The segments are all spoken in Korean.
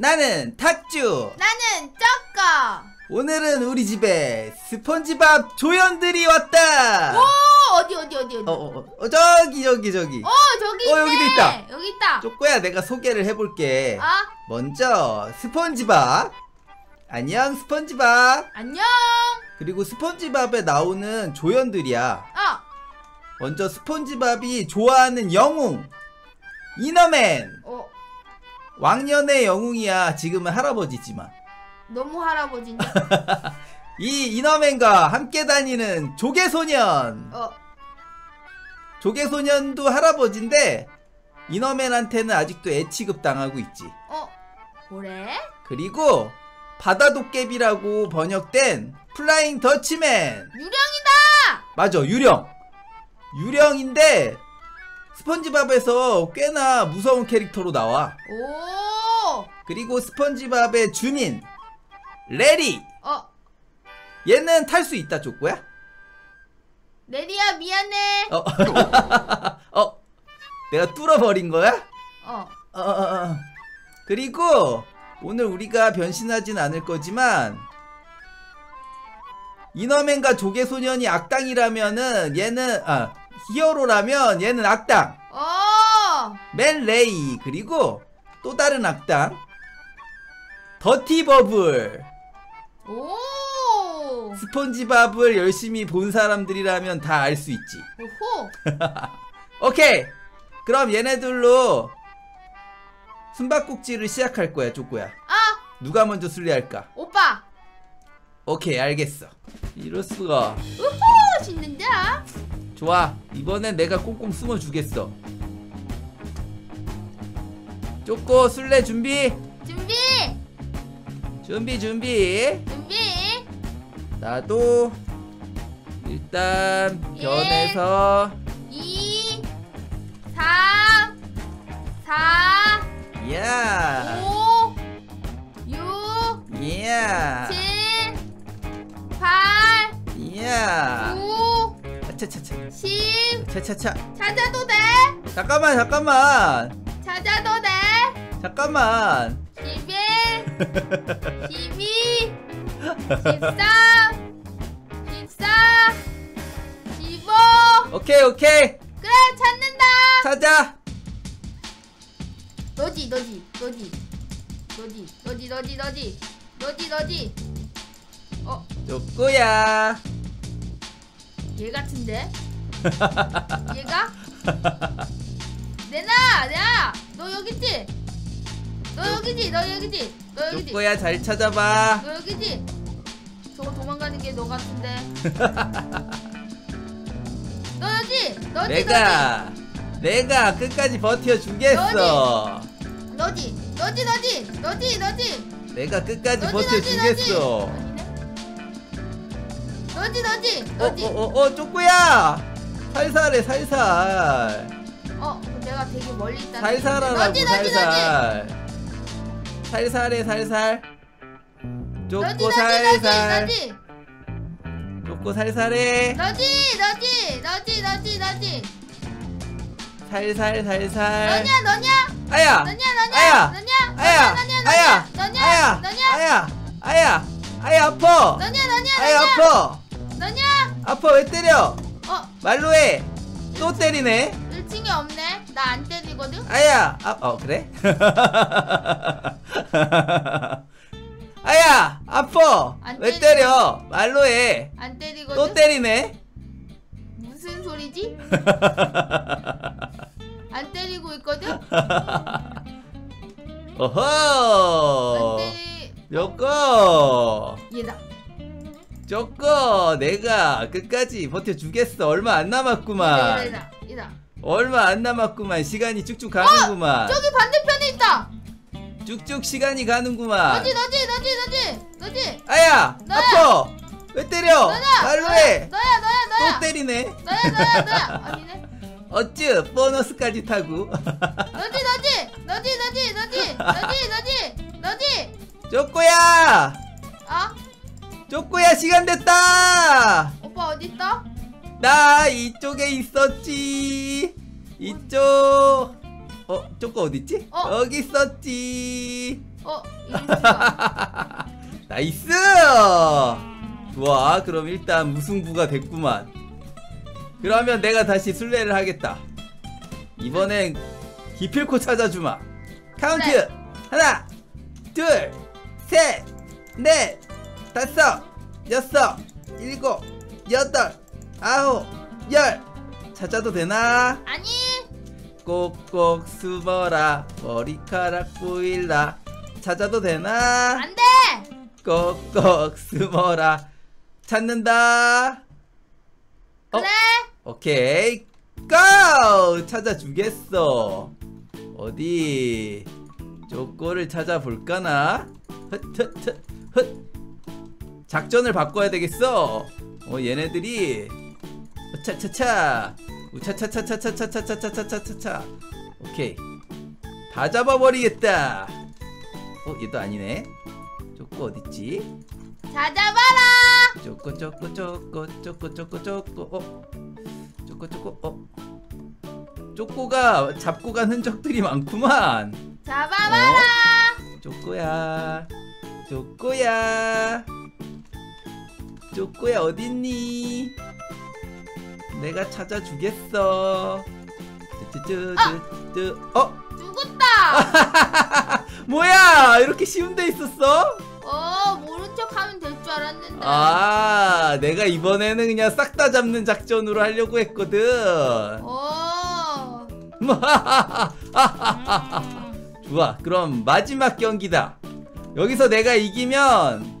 나는 탁주. 나는 쪼꼬. 오늘은 우리 집에 스펀지밥 조연들이 왔다. 오 어디 어디 어디 어디. 어, 어, 어, 어, 저기 저기 저기. 어 저기 어, 있네. 여기도 있다. 여기 있다. 쪼꼬야 내가 소개를 해볼게. 아 먼저 스펀지밥. 안녕 스펀지밥. 안녕. 그리고 스펀지밥에 나오는 조연들이야. 어 먼저 스펀지밥이 좋아하는 영웅. 이너맨. 어, 왕년의 영웅이야. 지금은 할아버지지만. 너무 할아버지인데. 이 이너맨과 함께 다니는 조개소년. 어 조개소년도 할아버지인데 이너맨한테는 아직도 애취급 당하고 있지. 어. 그래? 그리고 바다도깨비라고 번역된 플라잉 더치맨. 유령이다. 맞아, 유령. 유령인데 스펀지밥에서 꽤나 무서운 캐릭터로 나와. 오. 그리고 스펀지밥의 주민 레리. 어 얘는 탈 수 있다, 쪼꼬야? 레리야 미안해. 어. 어. 내가 뚫어버린 거야? 어. 어, 어, 어. 그리고 오늘 우리가 변신하진 않을 거지만 이너맨과 조개소년이 악당이라면은 얘는 아 히어로라면 얘는 악당. 어. 맨 레이 그리고 또 다른 악당. 더티 버블. 오. 스펀지밥을 열심히 본 사람들이라면 다 알 수 있지. 오호. 오케이! 그럼 얘네들로 숨바꼭질을 시작할 거야 쪼꼬야. 아! 누가 먼저 술래할까? 오빠. 오케이 알겠어. 이럴 수가. 우후! 신는데. 좋아. 이번엔 내가 꽁꽁 숨어 주겠어. 쪼꼬 술래 준비? 준비. 준비 준비. 준비. 나도 일단 예. 변해서 2 3 4 야. 5 6 야. 7 8 야. 9 차차차. 10 차차차. 찾아도 돼? 잠깐만 잠깐만. 찾아도 돼? 잠깐만. 11 12 13 14 15 오케이 오케이. 그래 찾는다. 찾아. 너지 너지 너지. 너지 너지 너지 너지. 너지 너지. 어? 쪼꼬야? 얘 같은데? 얘가? 내나 내나 너 여기지? 너 여기지? 너 여기지? 너 여기지? 쪼꼬야 잘 찾아봐 너 여기지? 저거 도망가는 게 너 같은데 너 여기? 너지? 내가 내가 끝까지 버텨 주겠어 너지? 너지? 너지? 너지? 너지? 내가 끝까지 너지? 버텨 너지? 너지? 주겠어 너지? 너지? 어 너지? 어 어어 쪼꼬야 살살해 살살 어, 내가 되게 멀리 있다. 살살하라고 너지? 너지? 너지? 살살 살살해 살살 너지? 너지? 살살 너지? 쪼꼬 살살해 너지? 너지? 너지? 너지? 너지? 살살 살살 너냐? 너냐? 아야 너냐? 너냐? 아야 너냐? 아야 너냐? 아야 너냐? 너냐? 아야 너냐? 아야 아야 아야 아파 너냐? 너냐? 아야? 아파 너냐? 아파 왜 때려 어, 말로 해. 또 때리네. 1층에 없네. 나 안 때리거든. 아야. 아, 어 그래? 아야. 안 왜. 때려? 말로 해. 안 때리거든. 또 때리네. 무슨 소리지? 안 때리고 있거든. 안 어허. 때리. 쪼꼬. 얘다. 쪼꼬. 내가 끝까지 버텨 주겠어. 얼마 안. 남았구만. 얘다. 얘다. 얼마 안 남았구만. 시간이 쭉쭉 가는구만. 저기 반대편에 있다. 쭉쭉 시간이 가는구만. 너지? 너지? 너지? 너지? 너지? 아야 너야! 아파 왜 때려 너야. 말로 너야. 해 너야. 너야. 또 너야. 때리네 너야. 너야. 너야. 아니네. 어쭈 보너스까지 타고 너지? 너지? 너지? 너지? 너지? 너지? 너지? 너지? 쪼꼬야 어? 쪼꼬야 시간 됐다 오빠 어디 있어? 나 이쪽에 있었지 이쪽 어 쪼꼬 어딨지 어. 여기 있었지 어. 나이스! 좋아. 그럼 일단 무승부가 됐구만. 그러면 내가 다시 술래를 하겠다. 이번엔 기필코 찾아주마. 카운트! 네. 하나, 둘, 셋, 넷, 다섯, 여섯, 일곱, 여덟, 아홉, 열. 찾아도 되나? 아니 꼭꼭 숨어라. 머리카락 보일라. 찾아도 되나? 안돼. 꼭꼭 숨어라 찾는다 어? 그래. 오케이 고 찾아주겠어 어디 쪼꼬를 찾아볼까나 헛헛헛헛 작전을 바꿔야 되겠어 어 얘네들이 차차차 우차차차차차차차차차차차 오케이 다 잡아버리겠다 어 얘도 아니네 쪼꼬 어딨지 찾아봐라. 쪼꼬 쪼꼬 쪼꼬 쪼꼬 쪼꼬 쪼꼬 어 쪼꼬 쪼꼬 어 쪼꼬가 잡고 간 흔적들이 많구만 잡아봐라. 쪼꼬야 쪼꼬야 쪼꼬야 어딨니? 내가 찾아주겠어. 쯔쯔쯔쯔 어? 죽었다. 뭐야? 이렇게 쉬운 데 있었어? 어 모른 척 하면 될 줄 알았는데. 아 내가 이번에는 그냥 싹 다 잡는 작전으로 하려고 했거든. 어. 음. 좋아. 그럼 마지막 경기다. 여기서 내가 이기면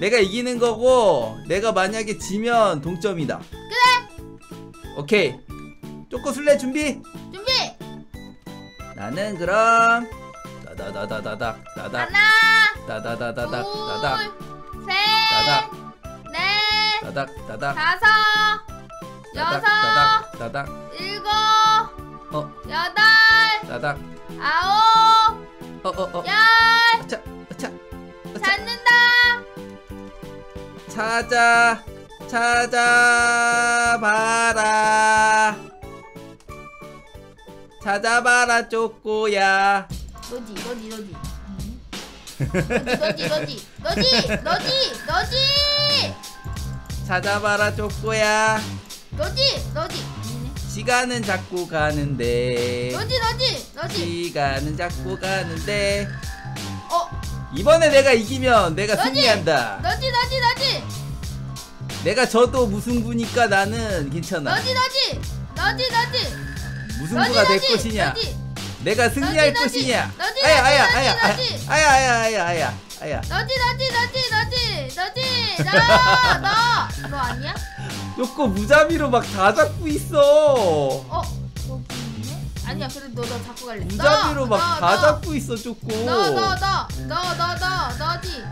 내가 이기는 거고 내가 만약에 지면 동점이다 그래 오케이 쪼꼬 술래 준비 준비. 나는 그럼 다다다다다닥 다닥 하나. 다다다다닥 다닥 둘. 셋. 다닥 넷. 다닥 다닥 다섯. 여섯. 다닥 다닥 일곱. 어 여덟. 다닥 아홉. 어어어 열. 아차 아차 찾는다. 찾아 찾아봐라. 찾아봐라 쪼꼬야. 너지 너지 너지. 너지 너지. 너지 너지 너지. 찾아봐라 쪼꼬야. 너지 너지. 시간은 자꾸 가는데. 너지 너지 너지. 시간은 자꾸 가는데. 어 이번에 내가 이기면 내가 너지? 승리한다. 너지 너지 너지. 내가 져도 무승부니까 나는 괜찮아. 너지 너지. 너지 너지. 무승부가 될 것이냐? 내가 승리할 것이냐? 아야 아야 아야. 아야 아야 아야 아야 아야 너지 너지 너지 너지. 너지. 너너너 아니야? 요거 무자비로 막 다 잡고 있어. 어? 아니야 그래도 너, 너 잡고 갈래. 무자비로 막 다 잡고 있어 쪼꼬 너너너너너너너 너지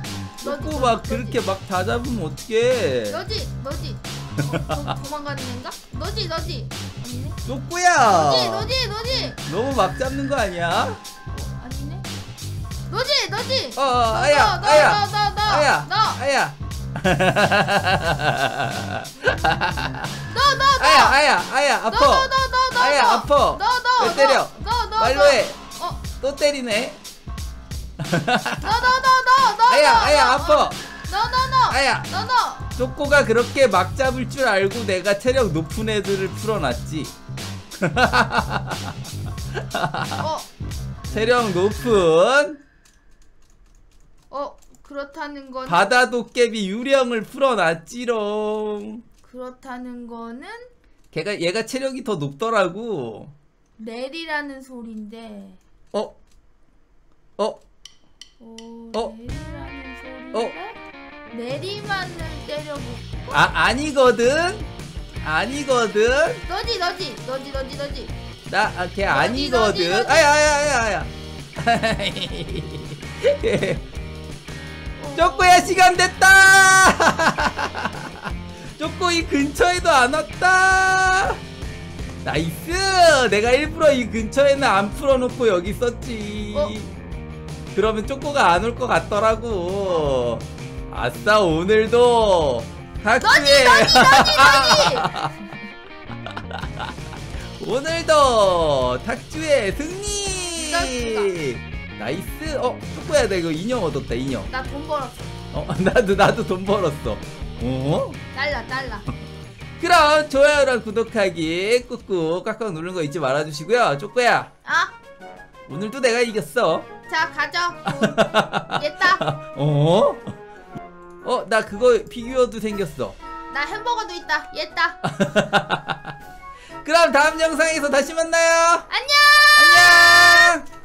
쪼꼬 막 그렇게 막 다 잡으면 어떡해? 너지 너지. 어, 도, 도망가는 애인가? 너지 너지. 아니네. 쪼꼬야! 너지 너지 너지. 너무 막 잡는 거 아니야? 어, 아니네. 너지 너지. 어, 어 아야 너, 아야. 아야 너. 아야. 너, 너, 너. 아야 아야 아야 아파 너, 너, 너, 너, 너, 아야, 너. 아파. 왜 너, 때려? 너, 너, 말로 너. 해. 어, 또 때리네 너, 너, 너, 너, 너. 아야 너, 아야 너, 아파 어. 너, 너, 너. 아야 너, 너. 쪼꼬가 그렇게 막 잡을 줄 알고 내가 체력 높은 애들을 풀어놨지 어, 체력 높은 어, 그렇다는 건 바다 도깨비 유령을 풀어놨지롱 그렇다는 거는 걔가 얘가 체력이 더 높더라고 내리라는 소린데. 어? 어? 어, 어? 내리라는 소린데. 내리만을 때려보고. 아 아니거든 아니거든 너지, 너지, 너지, 너지, 너지. 나걔 너지, 아니거든 너지. 아야 아야 아야 아야 어, 쪼꼬야 시간 됐다 쪼꼬 이 근처에도 안 왔다 나이스! 내가 일부러 이 근처에는 안 풀어놓고 여기 있었지. 어? 그러면 쪼꼬가 안 올 것 같더라고. 아싸 오늘도 닥치에. 오늘도 탁주의 승리! 나이스! 어 쪼꼬야 나 이거 인형 얻었다 인형. 나 돈 벌었어. 어 나도 나도 돈 벌었어. 어? 달라 달라. 그럼 좋아요랑 구독하기 꾹꾹 깍깍 누르는 거 잊지 말아주시고요 쪼꼬야 아, 오늘도 내가 이겼어 자 가져. 돈. 얘다. 어? 어 나 그거 피규어도 생겼어 나 햄버거도 있다. 얘다. 그럼 다음 영상에서 다시 만나요 안녕. 안녕